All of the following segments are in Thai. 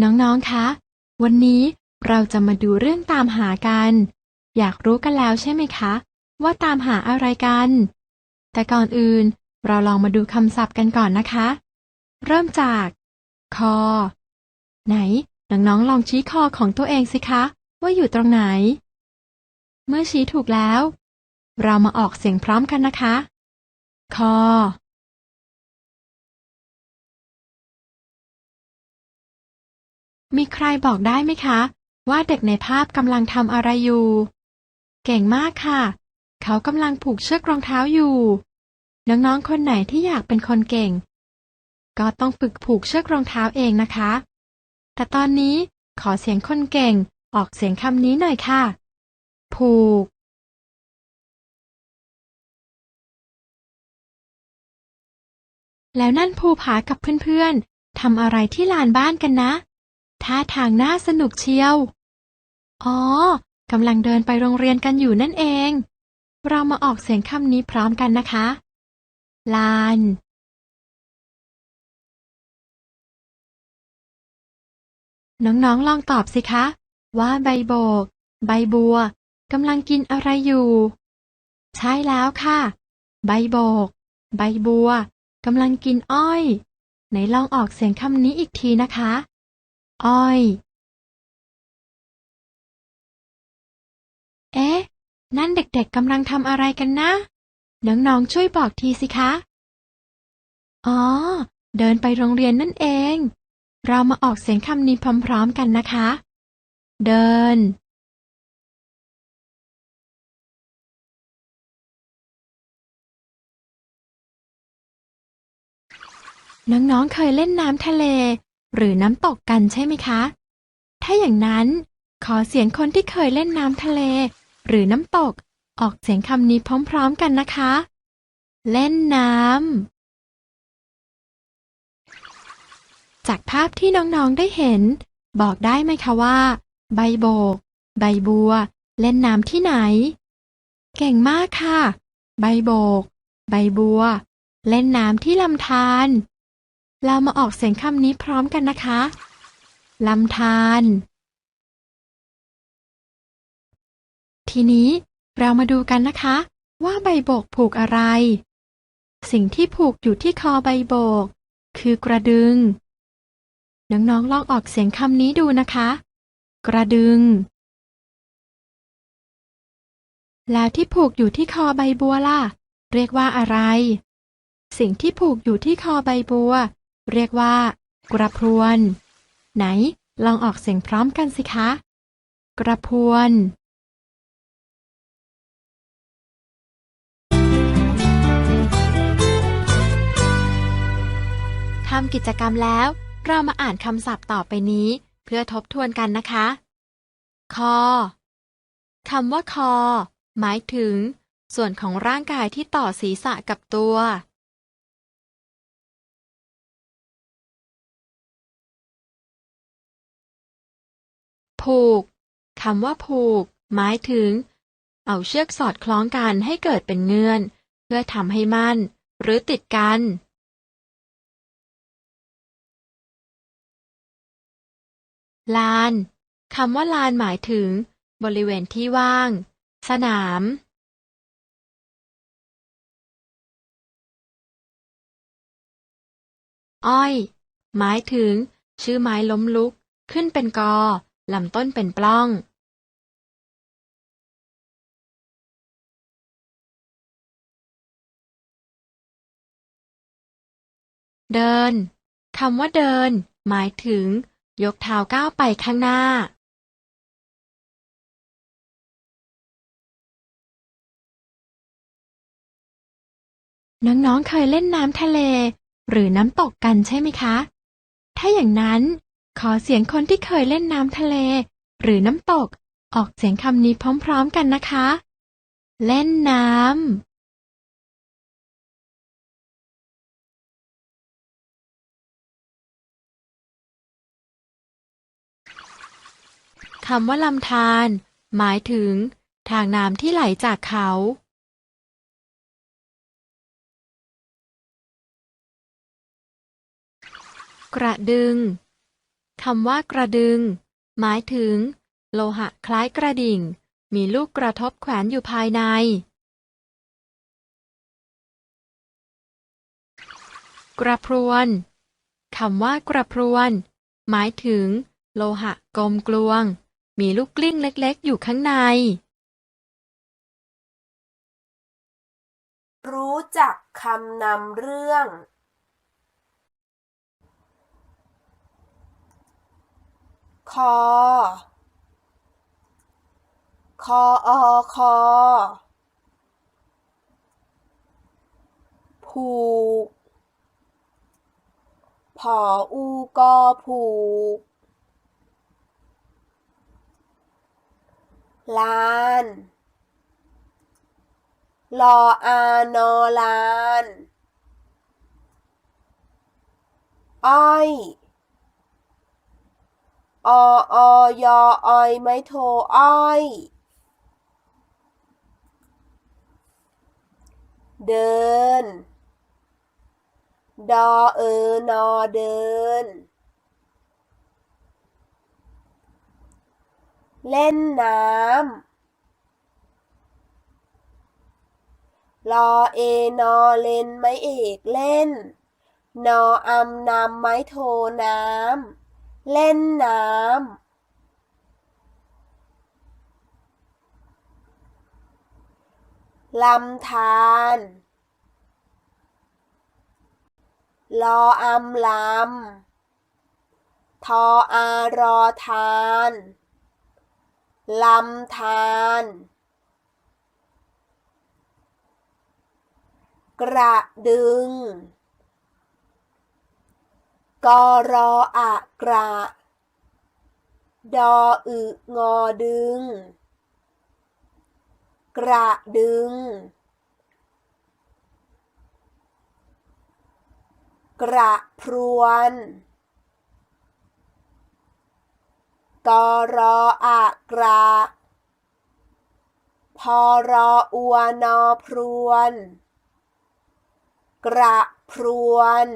น้องๆ คะ วันนี้เราจะมาดูเรื่องตามหากัน อยากรู้กันแล้วใช่ไหมคะ ว่าตามหาอะไรกัน แต่ก่อนอื่นเราลองมาดูคำศัพท์กันก่อนนะคะ เริ่มจาก คอ ไหน น้องๆ ลองชี้คอของตัวเองสิคะ ว่าอยู่ตรงไหน เมื่อชี้ถูกแล้ว เรามาออกเสียงพร้อมกันนะคะ คอ มีใครบอกได้ไหมคะ ว่าเด็กในภาพกำลังทำอะไรอยู่ เก่งมากค่ะ เขากำลังผูกเชือกรองเท้าอยู่ น้องๆคนไหนที่อยากเป็นคนเก่ง ก็ต้องฝึกผูกเชือกรองเท้าเองนะคะ แต่ตอนนี้ขอเสียงคนเก่งออกเสียงคำนี้หน่อยค่ะ ผูก แล้วนั่นภูผากับเพื่อนๆทำอะไรที่ลานบ้านกันนะ ท่าทางน่าสนุกเชียว อ๋อ กำลังเดินไปโรงเรียนกันอยู่นั่นเอง เรามาออกเสียงคำนี้พร้อมกันนะคะ ลาน น้องๆลองตอบสิคะ ว่าใบโบก ใบบัวกำลังกินอะไรอยู่ ใช่แล้วค่ะ ใบโบก ใบบัวกำลังกินอ้อย ไหนลองออกเสียงคำนี้อีกทีนะคะ อ้อย เอ๊ะ นั่นเด็กๆกำลังทำอะไรกันนะ น้องๆช่วยบอกทีสิคะ อ๋อ เดินไปโรงเรียนนั่นเอง เรามาออกเสียงคำนี้พร้อมๆกันนะคะ เดิน น้องๆเคยเล่นน้ำทะเล หรือน้ำตกกันใช่ไหมคะ ถ้าอย่างนั้น ขอเสียงคนที่เคยเล่นน้ำทะเล หรือน้ำตก ออกเสียงคำนี้พร้อมๆกันนะคะ เล่นน้ำ จากภาพที่น้องๆได้เห็น บอกได้ไหมคะว่า ใบโบก ใบบัว เล่นน้ำที่ไหน เก่งมากค่ะ ใบโบก ใบบัว เล่นน้ำที่ลำธาร เรามาออกเสียงคำนี้พร้อมกันนะคะ ลำธาร ทีนี้เรามาดูกันนะคะ ว่าใบโบกผูกอะไร สิ่งที่ผูกอยู่ที่คอใบโบก คือกระดึง น้องๆลองออกเสียงคำนี้ดูนะคะ กระดึง แล้วที่ผูกอยู่ที่คอใบบัวล่ะ เรียกว่าอะไร สิ่งที่ผูกอยู่ที่คอใบบัว เรียกว่า กระพรวน ไหน ลองออกเสียงพร้อมกันสิคะ กระพรวนทำกิจกรรมแล้ว เรามาอ่านคำศัพท์ต่อไปนี้ เพื่อทบทวนกันนะคะ คอคำว่าคอ หมายถึง ส่วนของร่างกายที่ต่อศีรษะกับตัว ผูกคำว่าผูก หมายถึง เอาเชือกสอดคล้องกันให้เกิดเป็นเงื่อน เพื่อทำให้มั่น หรือติดกันลานคำว่าลานหมายถึง บริเวณที่ว่าง สนาม อ้อย หมายถึง ชื่อไม้ล้มลุก ขึ้นเป็นกอ ลำต้นเป็นปล้องเดิน คำว่าเดิน หมายถึง ยกเท้าก้าวไปข้างหน้า น้องๆ เคยเล่นน้ำทะเล หรือน้ำตกกันใช่ไหมคะ ถ้าอย่างนั้น ขอเสียงคนที่เคยเล่นน้ำทะเล หรือน้ำตก ออกเสียงคำนี้พร้อมๆกันนะคะ เล่นน้ำคำว่าลำธารหมายถึง ทางน้ำที่ไหลจากเขา กระดึง คำว่ากระดึง หมายถึง โลหะคล้ายกระดิ่ง มีลูกกระทบแขวนอยู่ภายใน กระพรวนคำว่ากระพรวน หมายถึง โลหะกลมกลวง มีลูกกลิ้งเล็กๆ อยู่ข้างใน รู้จักคำนำเรื่อง คอ คออคอ ผูก ผออูกอผูก ลานลออานอลาน อ้อย อออยออ้อยไม่โทอ้อย เดิน ดอเออนอเดิน เล่นน้ำรอเอนอเล่นไม้เอกเล่น นออำนำไม้โทน้ำ เล่นน้ำลำธารรออำลำทออารอทานลำธารกระดึง กอรออะกระ ดออึงอดึง กระดึง กระพรวนกอรออะกระ พอรออัวนอพรวน กระพรวน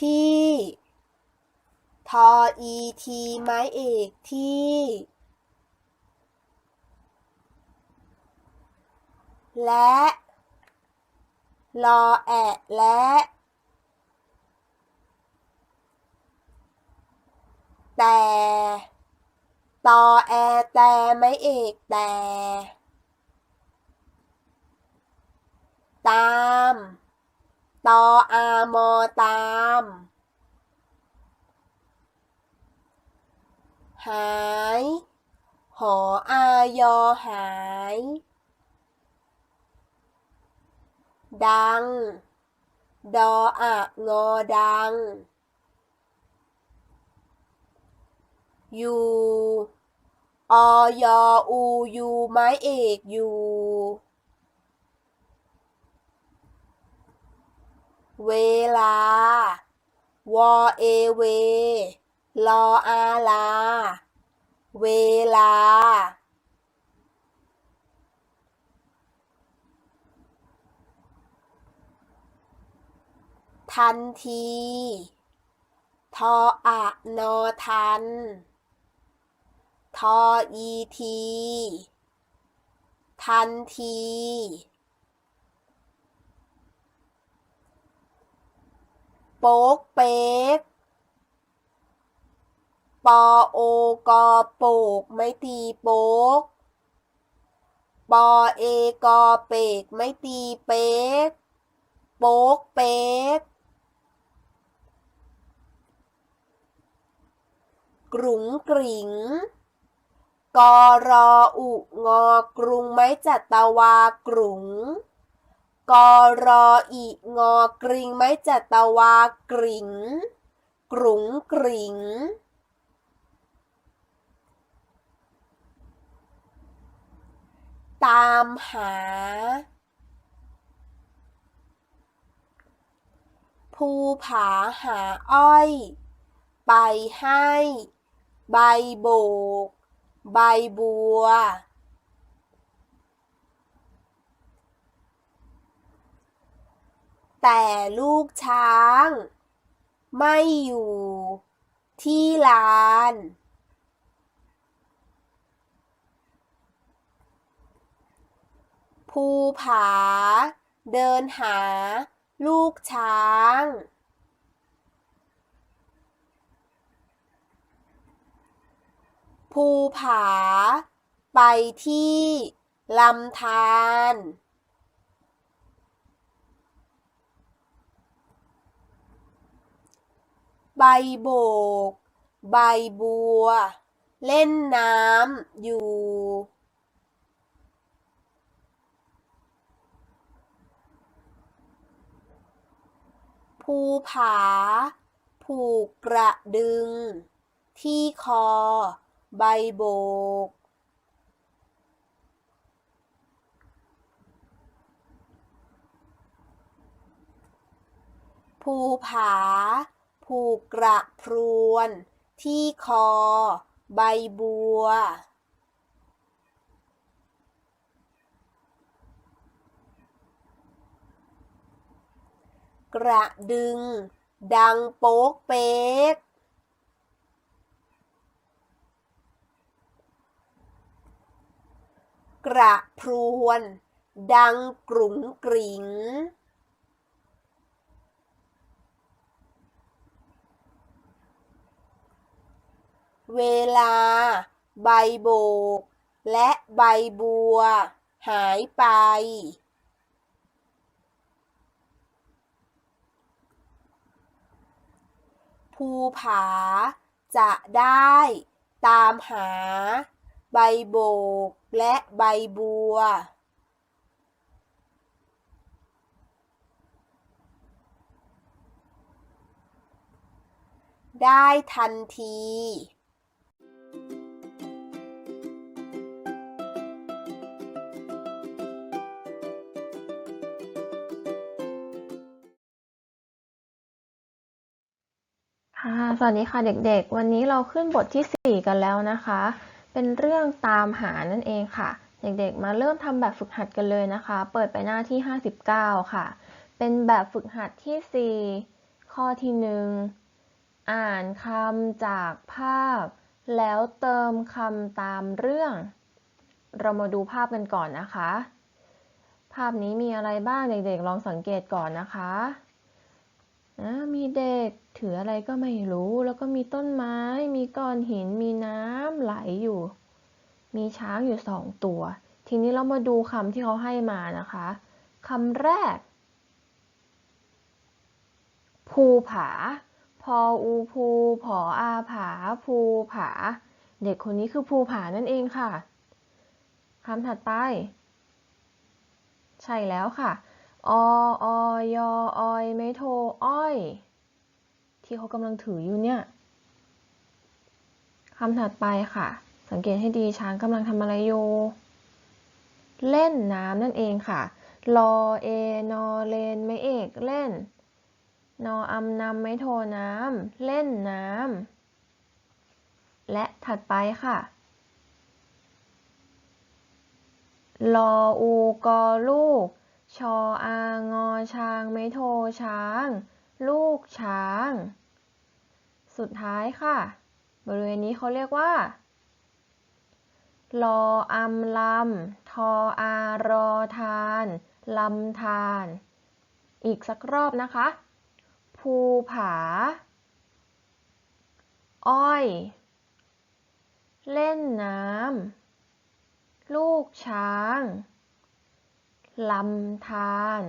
ที่ ทออีทีไม้เอกที่ และรอแอะและ แต่ตอแอแต่ไม่เอกแต่ ตาม ตออามอตาม หาย หออายอหาย ดัง ดออะงอดัง อยู่ออยออูยูไม้เอกอยู่ เวลาวอเอเว ลออาลา เวลา ทันที ทออะนอทัน ทออีที ทันที โป๊กเป๊กปอโอกอโปกไม่ตีโป๊กปอเอกอเปกไม่ตีเป๊กโป๊กเป๊กกรุงกริงกอรออุงอกรุงไม้จัตวากรุง กอรออีงอกริงไม้จัตวากริงกรุงกริงตามหา ภูผาหาอ้อย ไปให้ ใบโบก ใบบัว ต แต่ลูกช้าง ไม่อยู่ที่ลาน ภูผา เดินหา ลูกช้าง ภูผา ไปที่ลำธาร ใบโบก ใบบัว เล่นน้ำอยู่ ภูผา ผูกกระดึง ที่คอ ใบโบก ภูผา ผูกกระพรวน ที่คอ ใบบัว กระดึง ดังโป๊กเป๊กกระพรวน ดังกรุงกริง เวลา ใบโบก และใบบัว หายไป ภูผา จะได้ตามหา ใบโบก และใบบัวได้ทันที สวัสดีค่ะเด็กๆ วันนี้เราขึ้นบทที่ 4 กันแล้วนะคะ เป็นเรื่องตามหานั่นเองค่ะ เด็กๆ มาเริ่มทำแบบฝึกหัดกันเลยนะคะ เปิดไปหน้าที่ 59 ค่ะ เป็นแบบฝึกหัดที่ 4 ข้อที่ 1 อ่านคำจากภาพ แล้วเติมคำตามเรื่อง เรามาดูภาพกันก่อนนะคะ ภาพนี้มีอะไรบ้างเด็กๆ ลองสังเกตก่อนนะคะ อ่ามีเด็กถืออะไรก็ไม่รู้ แล้วก็มีต้นไม้ มีก้อนหิน มีน้ำไหลอยู่ มีช้างอยู่สองตัว ทีนี้เรามาดูคำที่เขาให้มานะคะคำแรก ภูผา พออูภูผออาผา ภูผา เด็กคนนี้คือภูผานั่นเองค่ะคำถัดไป ใช่แล้วค่ะ อออยออยไม่โทอ้อย ที่เขากำลังถืออยู่เนี่ยคำถัดไปค่ะ สังเกตให้ดีช้างกำลังทำอะไรอยู่เล่นน้ำนั่นเองค่ะรอเอนอเลนไม่เอกเล่น นออำนำไม่โทน้ำเล่นน้ำและถัดไปค่ะลออูกอลูก ชออางอช้างไมโทช้าง ลูกช้าง สุดท้ายค่ะ บริเวณนี้เขาเรียกว่าลออำลำ ทออารอทาน ลำทาน อีกสักรอบนะคะ ภูผา อ้อย เล่นน้ำ ลูกช้าง ลำธาร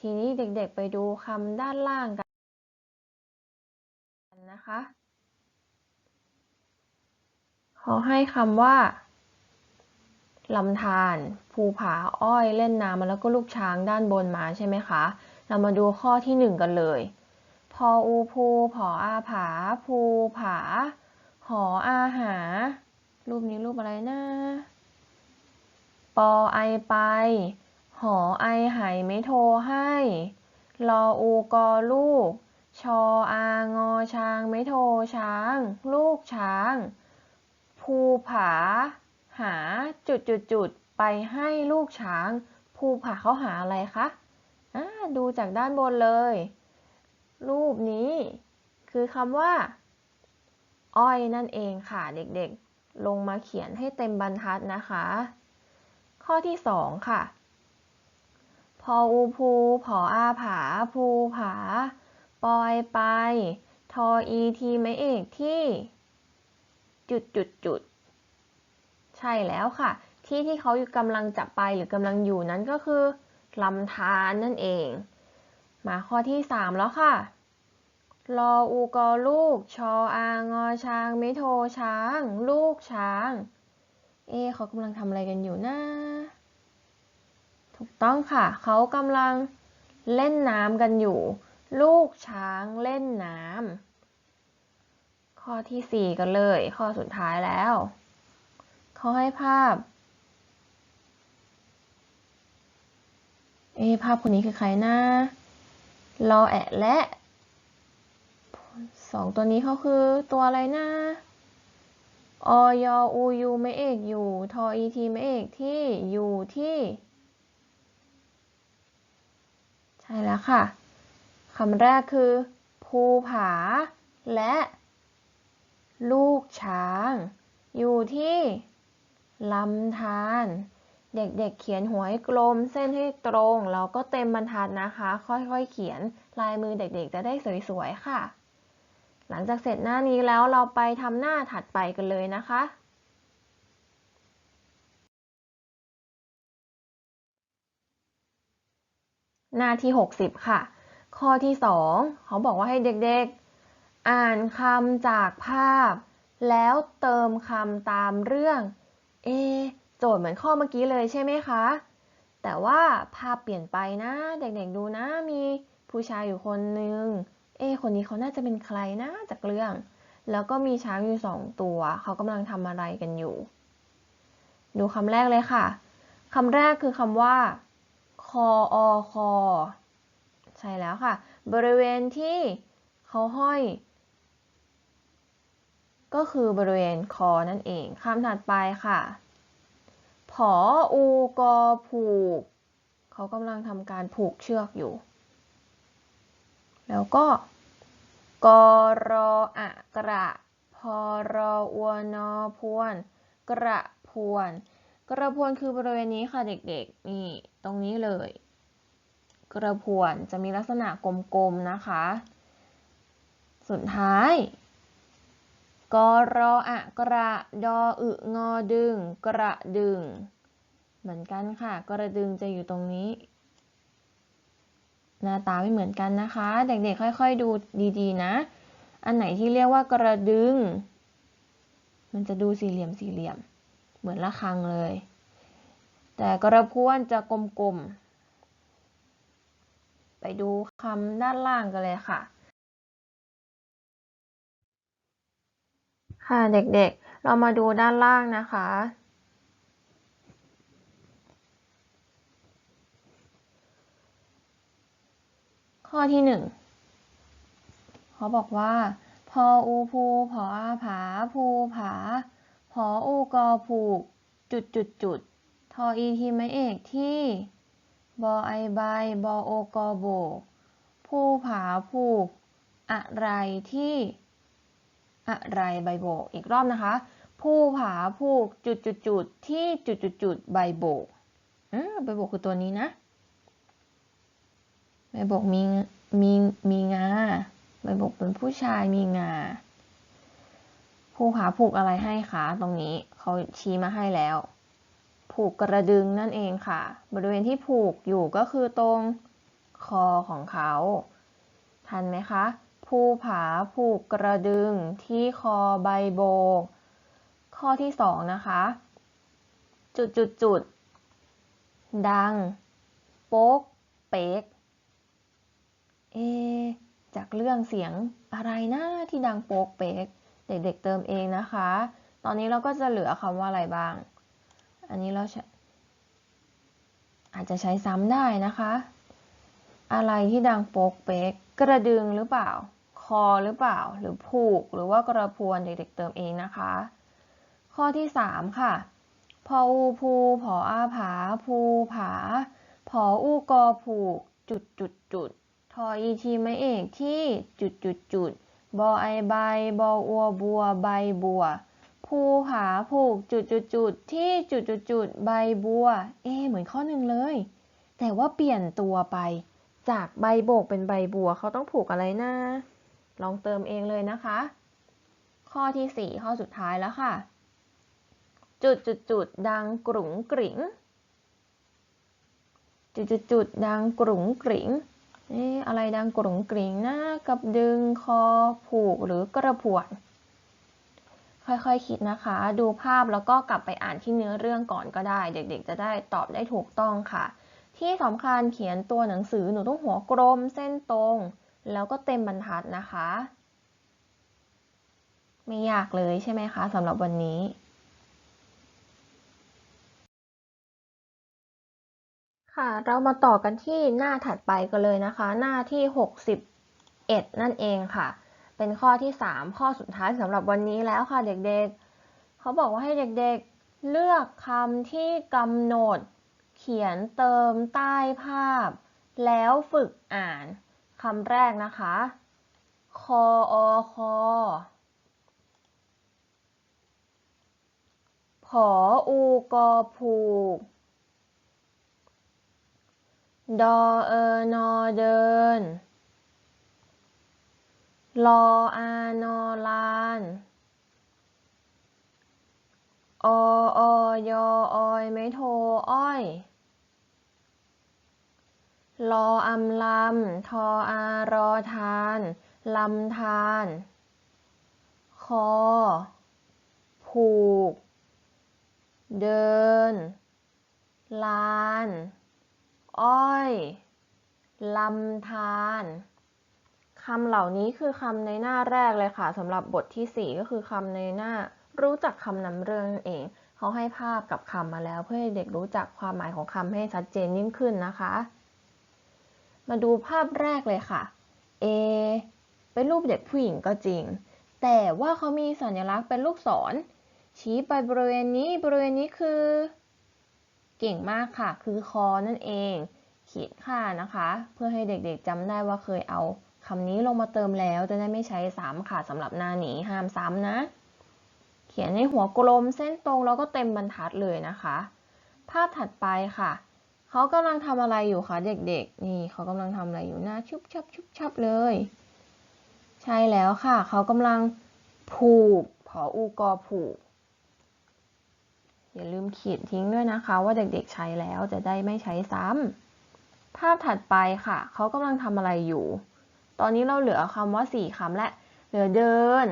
ทีนี้เด็กๆไปดูคำด้านล่างกันนะคะ เขาให้คำว่าลำธารภูผาอ้อยเล่นน้ำมาแล้วก็ลูกช้างด้านบนมาใช่ไหมคะ เรามาดูข้อที่หนึ่งกันเลย พออูภูผออาผา ภูผา หออาหา รูปนี้รูปอะไรนะ ปอไอไป หอไอไหไม่โทรให้ รออูกอลูก ชออางอช้างไม่โทรช้าง ลูกช้าง ภูผา หาจุดจุดจุดไปให้ลูกช้าง ภูผาเขาหาอะไรคะดูจากด้านบนเลย รูปนี้ คือคำว่า อ้อยนั่นเองค่ะเด็กๆ ลงมาเขียนให้เต็มบรรทัดนะคะ ข้อที่สองค่ะ พออูภูผออาผา ภูผา ปอยไป ทออีทีไม่เอกที่ จุดจุดจุด ใช่แล้วค่ะ ที่ที่เขากำลังจะไปหรือกำลังอยู่นั้นก็คือลำธารนั่นเอง มาข้อที่สามแล้วค่ะรออูกอลูก ชออางอช้าง ไม่โทช้าง ลูกช้าง เอเขากำลังทำอะไรกันอยู่นะถูกต้องค่ะ เขากำลังเล่นน้ำกันอยู่ ลูกช้างเล่นน้ำข้อที่สี่กันเลย ข้อสุดท้ายแล้ว เขาให้ภาพ เอภาพคนนี้คือใครนะรอแอะและสองตัวนี้เขาคือตัวอะไรนะ ออยอูยูไม่เอกอยู่ ทออีทีไม่เอกที่อยู่ที่ ใช่แล้วค่ะคำแรกคือ ภูผา และ ลูกช้าง อยู่ที่ลำธารเด็กๆเเขียนหัวให้กลมเส้นให้ตรง แล้วก็เต็มบรรทัดนะคะ ค่อยๆเขียนลายมือเด็กๆ จะได้สวยๆ ค่ะ หลังจากเสร็จหน้านี้แล้วเราไปทำหน้าถัดไปกันเลยนะคะ หน้าที่ 60 ค่ะ ข้อที่ 2 เขาบอกว่าให้เด็กๆ อ่านคำจากภาพ แล้วเติมคำตามเรื่อง เอ โจทย์เหมือนข้อเมื่อกี้เลยใช่ไหมคะ แต่ว่าภาพเปลี่ยนไปนะ เด็กๆดูนะ มีผู้ชายอยู่คนนึง เอคนนี้เขาน่าจะเป็นใครนะจากเรื่อง แล้วก็มีช้างอยู่สองตัว เขากำลังทำอะไรกันอยู่ ดูคำแรกเลยค่ะคำแรกคือคำว่า คออคอ ใช่แล้วค่ะ บริเวณที่เขาห้อย ก็คือบริเวณคอนั่นเองคำถัดไปค่ะ ผออูกอผูก เขากำลังทำการผูกเชือกอยู่ แล้วก็ กรออะกระพอรออวนอพวน กระพวน กระพวนคือบริเวณนี้ค่ะเด็กๆ นี่ตรงนี้เลย กระพวนจะมีลักษณะกลมๆนะคะ สุดท้ายกรออะกระดออึงอดึง กระดึง เหมือนกันค่ะ กระดึงจะอยู่ตรงนี้ หน้าตาไม่เหมือนกันนะคะ เด็กๆค่อยๆดูดีๆนะ อันไหนที่เรียกว่ากระดึง มันจะดูสี่เหลี่ยมสี่เหลี่ยม เหมือนละครังเลย แต่กระพวนจะกลมๆ ไปดูคำด้านล่างกันเลยค่ะ ค่ะเด็กๆ เรามาดูด้านล่างนะคะ ข้อที่หนึ่งเขาบอกว่า พออูภูผออาผาภูผาผออูกอผูก จุดจุดจุดทออีทีไม่เอกที่บอไอใบบอโอกอโบกผู้ผาผูก อะไรที่อะไรใบโบก อีกรอบนะคะผู้ผาผูกจุดจุดจุดที่จุดจุดจุดใบโบกอ่าใบโบกคือตัวนี้นะ ใบโบกมีมีมีงาใบโบกเป็นผู้ชายมีงาผู้ผาผูกอะไรให้คะตรงนี้เขาชี้มาให้แล้ว ผูกกระดึงนั่นเองค่ะ บริเวณที่ผูกอยู่ก็คือตรงคอของเขา ทันไหมคะผู้ผาผูกกระดึงที่คอใบโบก ข้อที่สองนะคะ จุดจุดจุดดัง โป๊ก เป๊ก เอ จากเรื่องเสียงอะไรนะที่ดังโป๊กเป๊ก เด็กๆเติมเองนะคะ ตอนนี้เราก็จะเหลือคำว่าอะไรบ้าง อันนี้เราอาจจะใช้ซ้ำได้นะคะ อะไรที่ดังโป๊กเป๊ก กระดึงหรือเปล่า คอหรือเปล่า หรือผูก หรือว่ากระพวนเด็กๆเติมเองนะคะ ข้อที่สามค่ะพออูภูผออาผา ภูผา ผออูกอผูก จุดจุดจุด ทออีทีไม้เอกที่จุดจุดจุดบอไอใบบออัวบัวใบบัวภูผาผูกจุดจุดจุดที่จุดจุดจุดใบบัว เอ เหมือนข้อหนึ่งเลย แต่ว่าเปลี่ยนตัวไป จากใบโบกเป็นใบบัวเขาต้องผูกอะไรนะ ลองเติมเองเลยนะคะ ข้อที่สี่ข้อสุดท้ายแล้วค่ะ จุดจุดจุดดังกรุงกริ๋งจุดจุดจุดดังกรุงกริ๋ง เอ๊ะอะไรดังกรุงกริ๋งนะกับดึงคอผูกหรือกระพวน ค่อยๆคิดนะคะ ดูภาพแล้วก็กลับไปอ่านที่เนื้อเรื่องก่อนก็ได้ เด็กๆ จะได้ตอบได้ถูกต้องค่ะ ที่สำคัญเขียนตัวหนังสือหนูต้องหัวกลมเส้นตรง แล้วก็เต็มบรรทัดนะคะ ไม่ยากเลยใช่ไหมคะสำหรับวันนี้ ค่ะ เรามาต่อกันที่หน้าถัดไปกันเลยนะคะ หน้าที่ 61 นั่นเองค่ะ เป็นข้อที่ 3 ข้อสุดท้ายสำหรับวันนี้แล้วค่ะเด็กๆ เขาบอกว่าให้เด็กๆ เลือกคำที่กำหนด เขียนเติมใต้ภาพ แล้วฝึกอ่านคำแรกนะคะ คออคอผออูกอผูก ดอเออนอเดิน ลออานอลาน อออยออยไม่โทอ้อย ลออำลำ ทออารอทาน ลำทาน คอ ผูก เดิน ลาน อ้อยลำธารคำเหล่านี้คือคำในหน้าแรกเลยค่ะสำหรับบทที่ 4 ก็คือคำในหน้ารู้จักคำนำเรื่องนั่นเอง เขาให้ภาพกับคำมาแล้ว เพื่อให้เด็กรู้จักความหมายของคำให้ชัดเจนยิ่งขึ้นนะคะ มาดูภาพแรกเลยค่ะ A เป็นรูปเด็กผู้หญิงก็จริง แต่ว่าเขามีสัญลักษณ์เป็นลูกศรชี้ไปบริเวณนี้บริเวณนี้คือ เก่งมากค่ะ คือคอนั่นเองเขียนค่านะคะ เพื่อให้เด็กๆจำได้ว่าเคยเอาคำนี้ลงมาเติมแล้วจะได้ไม่ใช้ซ้ำค่ะสำหรับหน้านี้ห้ามซ้ำนะ เขียนในหัวกลมเส้นตรงแล้วก็เต็มบรรทัดเลยนะคะ ภาพถัดไปค่ะเขากำลังทำอะไรอยู่คะเด็กๆ นี่เขากำลังทำอะไรอยู่หน้าชุบชับชุบชับเลย ใช่แล้วค่ะ เขากำลังผูกผออูกอผูก อย่าลืมขีดทิ้งด้วยนะคะว่าเด็กๆใช้แล้วจะได้ไม่ใช้ซ้ำภาพถัดไปค่ะ เขากำลังทำอะไรอยู่ ตอนนี้เราเหลือคำว่าสี่คำและ เหลือเดิน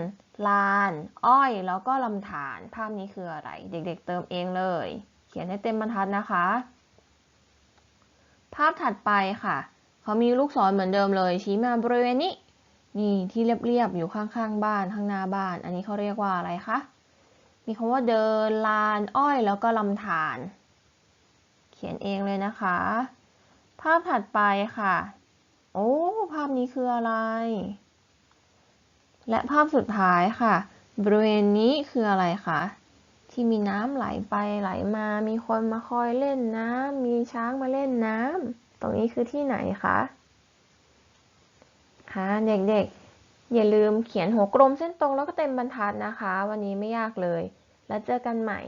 ลาน อ้อย แล้วก็ลำธาร ภาพนี้คืออะไร เด็กๆ เติมเองเลย เขียนให้เต็มบรรทัดนะคะ ภาพถัดไปค่ะ เขามีลูกศรเหมือนเดิมเลย ชี้มาบริเวณนี้ นี่ที่เรียบๆ อยู่ข้างๆ บ้าน ข้างหน้าบ้าน อันนี้เขาเรียกว่าอะไรคะ มีคำว่าเดินลานอ้อยแล้วก็ลำธารเขียนเองเลยนะคะ ภาพถัดไปค่ะ โอ้ภาพนี้คืออะไร และภาพสุดท้ายค่ะ บริเวณนี้คืออะไรคะที่มีน้ำไหลไปไหลมา มีคนมาคอยเล่นน้ำมีช้างมาเล่นน้ำตรงนี้คือที่ไหนคะคะเด็กๆอย่าลืมเขียนหัวกลมเส้นตรงแล้วก็เต็มบรรทัดนะคะ วันนี้ไม่ยากเลย แล้วเจอกันใหม่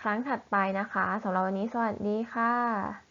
ครั้งถัดไปนะคะสำหรับวันนี้สวัสดีค่ะ